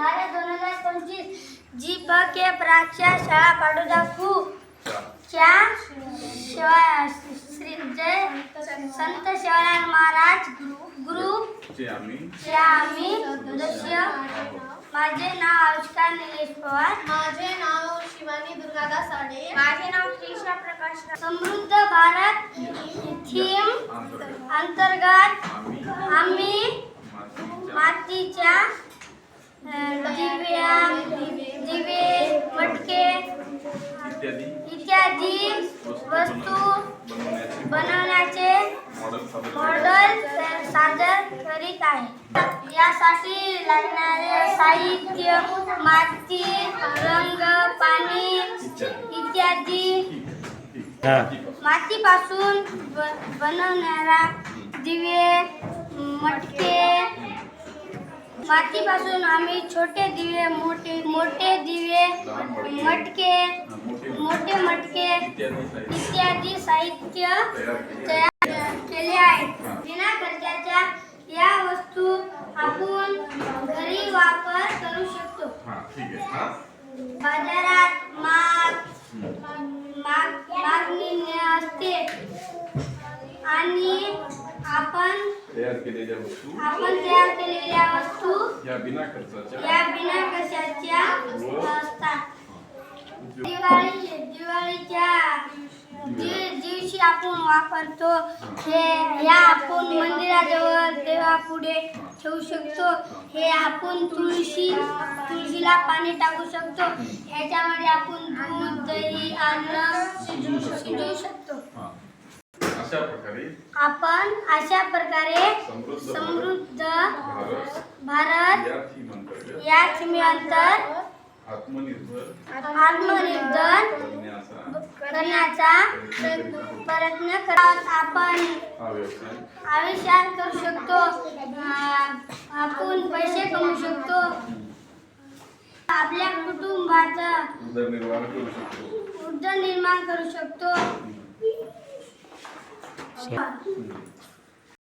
भारत दोन हजार पंचवीस. जी प के प्राच्या शाळा पाडू दाखवू. च्या शिवाय श्री जय संत शिवराय महाराज ग्रुप चे आम्ही. सदस्य. माझे नाव आविष्कार निलेश पवार. माझे नाव शिवानी दुर्गादास आडे माझे नाव त्रिशा प्रकाश समृद्ध भारत थीम अंतर्गत आम्ही मातीच्या दिव्या दिवे मटके इत्यादी इत्यादी वस्तू बनवण्याचे मॉडेल सादर करीत आहे. यासाठी लागणारे साहित्य माती रंग पाणी इत्यादी मातीपासून बनवणारा दिवे मटके मातीपासून आम्ही छोटे दिवे मोठे मोठे दिवे मटके मोठे मटके इत्यादी साहित्य तयार केले आहे. बिना खर्चाच्या या वस्तू आपण घरी वापर करू शकतो. बाजारात तयार केलेल्या वस्तू आपण तयार केलेल्या वस्तू या बिना खर्चाच्या या बिना कशाच्या असतात. दिवाळी दिवाळीच्या दि- दिवशी आपण वापरतो. हे या आपण मंदिराजवळ देवापुढे ठेवू शकतो. हे आपण तुळशी तुळशीला पाणी टाकू शकतो. ह्याच्यामध्ये आपण दूध दही अन्न शिजवू शकतो. अशा प्रकारे आपण अशा प्रकारे समृद्ध समृद्ध भारत. भारत. या थीम अंतर्गत या थीमीअंतर आत्मनिर्भर. करण्याचा प्रयत्न करीत आपण हा व्यवसाय आविष्कार करू शकतो. आ- आपण पैसे कमवू शकतो. आपल्या कुटुंबाचा उदरनिर्वाह करू शकतो. उद्योगनिर्माण करू शकतो. 钱。嗯